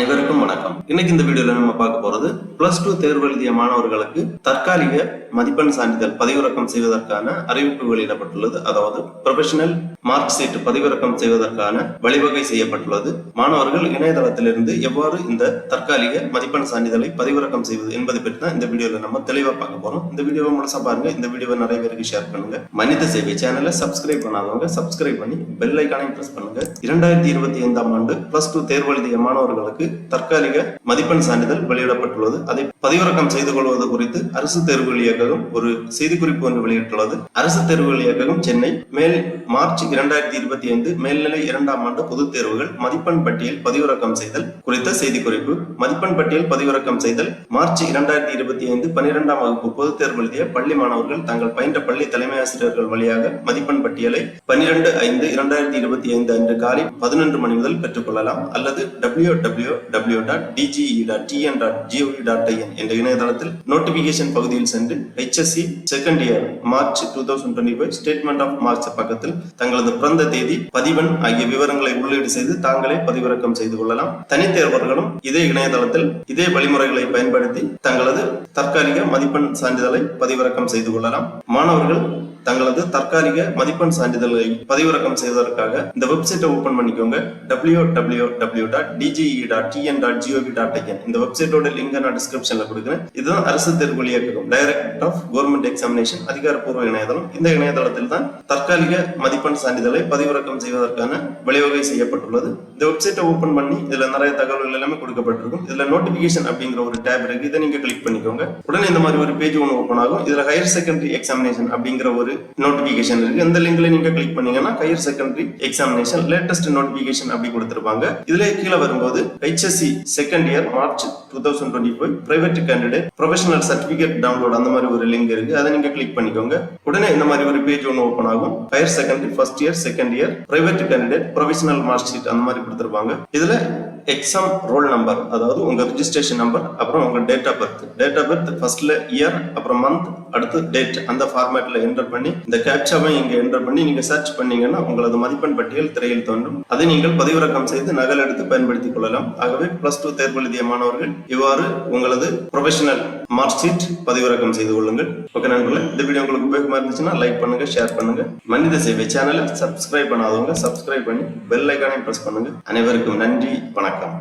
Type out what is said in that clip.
அனைவருக்கும் வணக்கம். இன்னைக்கு இந்த வீடியோல நம்ம பார்க்க போறது பிளஸ் டூ தேர்வு எழுதிய மாணவர்களுக்கு தற்காலிக மதிப்பெண் சான்றிதழ் பதிவிறக்கம் செய்வதற்கான அறிவிப்பு வெளியிடப்பட்டுள்ளது. அதாவது ப்ரொஃபஷனல் மார்க் சீட் பதிவிறக்கம் செய்வதற்கான வழிவகை செய்யப்பட்டுள்ளது. மாணவர்கள் இணையதளத்திலிருந்து எவ்வாறு இந்த தற்காலிக மதிப்பெண் சான்றிதழை பதிவிறக்கம் செய்வது என்பதை பற்றி தான் இந்த வீடியோல நம்ம தெளிவா பார்க்க போறோம். இந்த வீடியோவை முழுசா பாருங்க. இந்த வீடியோவை நிறைய பேருக்கு ஷேர் பண்ணுங்க. மனித சேவை சேனலை சப்ஸ்கிரைப் பண்ணாதவங்க சப்ஸ்கிரைப் பண்ணி பெல் ஐக்கானையும் பிரஸ் பண்ணுங்க. இரண்டாயிரத்தி இருபத்தி ஐந்தாம் ஆண்டு பிளஸ் டூ தேர்வு எழுதிய மாணவர்களுக்கு தற்காலிக மதிப்பெண் சான்றிதழ் வெளியிடப்பட்டுள்ளது. அதை பதிவிறக்கம் செய்து கொள்வது குறித்து அரசு தேர்வுகள் இயக்ககம் ஒரு செய்திக்குறிப்பு ஒன்று வெளியிட்டுள்ளது. அரசு தேர்வுகள் இயக்ககம் சென்னை மேல் மார்ச் இரண்டாயிரத்தி இருபத்தி ஐந்து மேல்நிலை இரண்டாம் ஆண்டு பொதுத் தேர்வுகள் மதிப்பெண் பட்டியல் பதிவிறக்கம் செய்தல் குறித்த செய்திக்குறிப்பு. மதிப்பெண் பட்டியல் பதிவிறக்கம் செய்தல் மார்ச் இரண்டாயிரத்தி இருபத்தி ஐந்து பனிரெண்டாம் வகுப்பு பொதுத் தேர்வு எழுதிய பள்ளி மாணவர்கள் தங்கள் பயின்ற பள்ளி தலைமை ஆசிரியர்கள் வழியாக மதிப்பெண் பட்டியலை பனிரெண்டு ஐந்து இரண்டாயிரத்தி இருபத்தி ஐந்து அன்று காலை பதினொன்று மணி முதல் பெற்றுக்கொள்ளலாம் அல்லது W W W dot DGE dot TN dot GOV dot IN என்ற இணையதளத்தில் நோட்டிபிகேஷன் பகுதியில் சென்று HSC second year March two thousand twenty five statement of marks பக்கத்தில் தங்கள் தங்களது பிறந்த தேதி பதிவெண் ஆகிய விவரங்களை உள்ளீடு செய்து தாங்களே பதிவிறக்கம் செய்து கொள்ளலாம். தனித்தேர்வர்களும் இதே இணையதளத்தில் இதே வழிமுறைகளை பயன்படுத்தி தங்களது தற்காலிக மதிப்பெண் சான்றிதழை பதிவிறக்கம் செய்து கொள்ளலாம். மாணவர்கள் தங்களது தற்காலிக மதிப்பெண் சான்றிதழ்களை பதிவிறக்கம் செய்வதற்காக இந்த வெப்சைட்டை ஓபன் பண்ணிக்கோங்க. W W W dot DGE dot TN dot GOV dot IN இந்த வெப்சைட்டோட லிங்க் நான் டிஸ்கிரிப்ஷன்ல கொடுக்குறேன். இதுதான் அரசு தேர்வு இயக்ககம் டைரக்ட் ஆஃப் கவர்மெண்ட் எக்ஸாமினேஷன் அதிகாரப்பூர்வ இணையதளம். இந்த இணையதளத்தில் தான் தற்காலிக மதிப்பெண் சான்றிதழை பதிவிறக்கம் செய்வதற்கான வழிவகை செய்யப்பட்டுள்ளது. இந்த வெப்சைட்டை ஓபன் பண்ணி இதுல நிறைய தகவல்கள் எல்லாமே கொடுக்கப்பட்டிருக்கும். இதுல நோட்டிபிகேஷன் அப்படிங்கிற ஒரு டேப் இருக்கு. இதை நீங்க கிளிக் பண்ணிக்கோங்க. உடனே இந்த மாதிரி ஒரு பேஜ் ஒன்று ஓப்பன் ஆகும். இதுல ஹையர் செகண்டரி எக்ஸாமினேஷன் அப்படிங்கிற ஒரு நோட்டிபிகேஷன் இருக்கு. இந்த லிங்க்ல நீங்க கிளிக் பண்ணீங்கன்னா higher secondary examination latest notification அப்படி கொடுத்திருப்பாங்க. இதுல கீழே வரும்போது HSC second year March two thousand twenty five private candidate professional certificate download அந்த மாதிரி ஒரு லிங்க் இருக்கு. அதை நீங்க கிளிக் பண்ணிக்கோங்க. உடனே இந்த மாதிரி ஒரு பேஜ் ஒன்று ஓப்பன் ஆகும். Higher secondary first year second year private candidate professional mark sheet அந்த மாதிரி கொடுத்திருப்பாங்க. இதுல எக்ஸாம் ரோல் நம்பர் அதாவது உங்கள் ரிஜிஸ்ட்ரேஷன் நம்பர் அப்புறம் உங்கள் date of birth date of birth ஃபர்ஸ்ட்ல இயர் அப்புறம் மந்த் அடுத்து டேட் அந்த ஃபார்மேட்ல என்டர் பண்ணி இந்த கேப்சாவை இங்கே என்டர் பண்ணி நீங்கள் சர்ச் பண்ணீங்கன்னா உங்களது மதிப்பெண் பட்டியல் திரையில் தோன்றும். அதை நீங்கள் பதிவிறக்கம் செய்து நகல் எடுத்து பயன்படுத்திக் கொள்ளலாம். ஆகவே பிளஸ் டூ தேர்வு எழுதிய மாணவர்கள் இவ்வாறு உங்களது ப்ரொஃபஷனல் மார்க் ஷீட் பதிவிறக்கம் செய்து கொள்ளுங்கள். ஓகே நண்பர்களே இந்த வீடியோ உங்களுக்கு உபயோகமா இருந்துச்சுன்னா லைக் பண்ணுங்க ஷேர் பண்ணுங்க. மனித சேவை சேனலை சப்ஸ்கிரைப் பண்ணாதவங்க சப்ஸ்கிரைப் பண்ணி பெல் ஐக்கானையும் பிரஸ் பண்ணுங்க. அனைவருக்கும் நன்றி வணக்கம்.